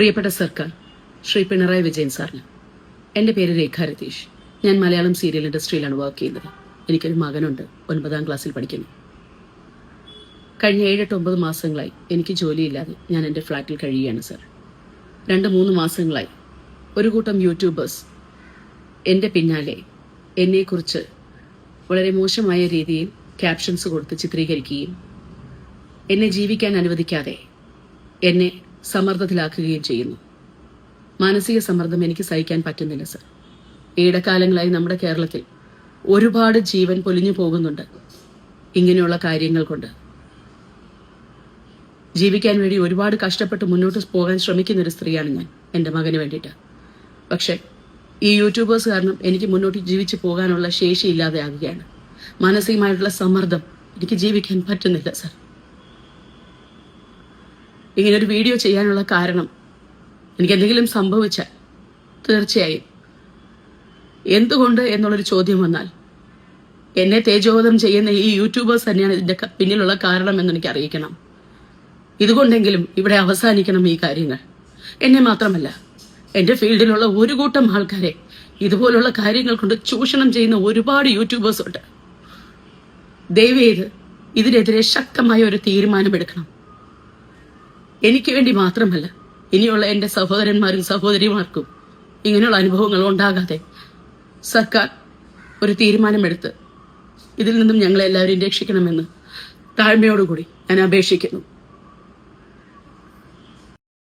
പ്രിയപ്പെട്ട സർക്കാർ ശ്രീ പിണറായി വിജയൻ സാറിന്. എന്റെ പേര് രേഖ രതീഷ്. ഞാൻ മലയാളം സീരിയൽ ഇൻഡസ്ട്രിയിലാണ് വർക്ക് ചെയ്യുന്നത്. എനിക്കൊരു മകനുണ്ട് ഒൻപതാം ക്ലാസ്സിൽ പഠിക്കുന്നു. കഴിഞ്ഞ ഏഴെട്ട് ഒമ്പത് മാസങ്ങളായി എനിക്ക് ജോലിയില്ലാതെ ഞാൻ എന്റെ ഫ്ലാറ്റിൽ കഴിയുകയാണ് സർ. രണ്ട് മൂന്ന് മാസങ്ങളായി ഒരു കൂട്ടം യൂട്യൂബേഴ്സ് എന്റെ പിന്നാലെ എന്നെക്കുറിച്ച് വളരെ മോശമായ രീതിയിൽ ക്യാപ്ഷൻസ് കൊടുത്ത് ചിത്രീകരിക്കുകയും എന്നെ ജീവിക്കാൻ അനുവദിക്കാതെ എന്നെ സമ്മർദ്ദത്തിലാക്കുകയും ചെയ്യുന്നു. മാനസിക സമ്മർദ്ദം എനിക്ക് സഹിക്കാൻ പറ്റുന്നില്ല സർ. ഈടക്കാലങ്ങളായി നമ്മുടെ കേരളത്തിൽ ഒരുപാട് ജീവൻ പൊലിഞ്ഞു പോകുന്നുണ്ട് ഇങ്ങനെയുള്ള കാര്യങ്ങൾ കൊണ്ട്. ജീവിക്കാൻ വേണ്ടി ഒരുപാട് കഷ്ടപ്പെട്ട് മുന്നോട്ട് പോകാൻ ശ്രമിക്കുന്ന ഒരു സ്ത്രീയാണ് ഞാൻ എന്റെ മകന് വേണ്ടിയിട്ട്. പക്ഷേ ഈ യൂട്യൂബേഴ്സ് കാരണം എനിക്ക് മുന്നോട്ട് ജീവിച്ചു പോകാനുള്ള ശേഷി ഇല്ലാതെയാകുകയാണ് മാനസികമായിട്ടുള്ള സമ്മർദ്ദം എനിക്ക് ജീവിക്കാൻ പറ്റുന്നില്ല സർ. ഇങ്ങനെ ഒരു വീഡിയോ ചെയ്യാനുള്ള കാരണം എനിക്ക് എന്തെങ്കിലും സംഭവിച്ചാൽ തീർച്ചയായും. എന്തുകൊണ്ട് എന്നുള്ളൊരു ചോദ്യം വന്നാൽ എന്നെ തേജോവധം ചെയ്യുന്ന ഈ യൂട്യൂബേഴ്സ് തന്നെയാണ് ഇതിന്റെ പിന്നിലുള്ള കാരണം എന്ന് എനിക്ക് അറിയിക്കണം ഇതുകൊണ്ടെങ്കിലും ഇവിടെ അവസാനിക്കണം ഈ കാര്യങ്ങൾ. എന്നെ മാത്രമല്ല എന്റെ ഫീൽഡിലുള്ള ഒരു കൂട്ടം ആൾക്കാരെ ഇതുപോലുള്ള കാര്യങ്ങൾ കൊണ്ട് ചൂഷണം ചെയ്യുന്ന ഒരുപാട് യൂട്യൂബേഴ്സ് ഉണ്ട്. ദയവേത് ഇതിനെതിരെ ശക്തമായ ഒരു തീരുമാനമെടുക്കണം. എനിക്ക് വേണ്ടി മാത്രമല്ല ഇനിയുള്ള എന്റെ സഹോദരന്മാരും സഹോദരിമാർക്കും ഇങ്ങനെയുള്ള അനുഭവങ്ങൾ ഉണ്ടാകാതെ സർക്കാർ ഒരു തീരുമാനമെടുത്ത് ഇതിൽ നിന്നും ഞങ്ങളെല്ലാവരും രക്ഷിക്കണമെന്ന് താഴ്മയോടുകൂടി ഞാൻ അപേക്ഷിക്കുന്നു.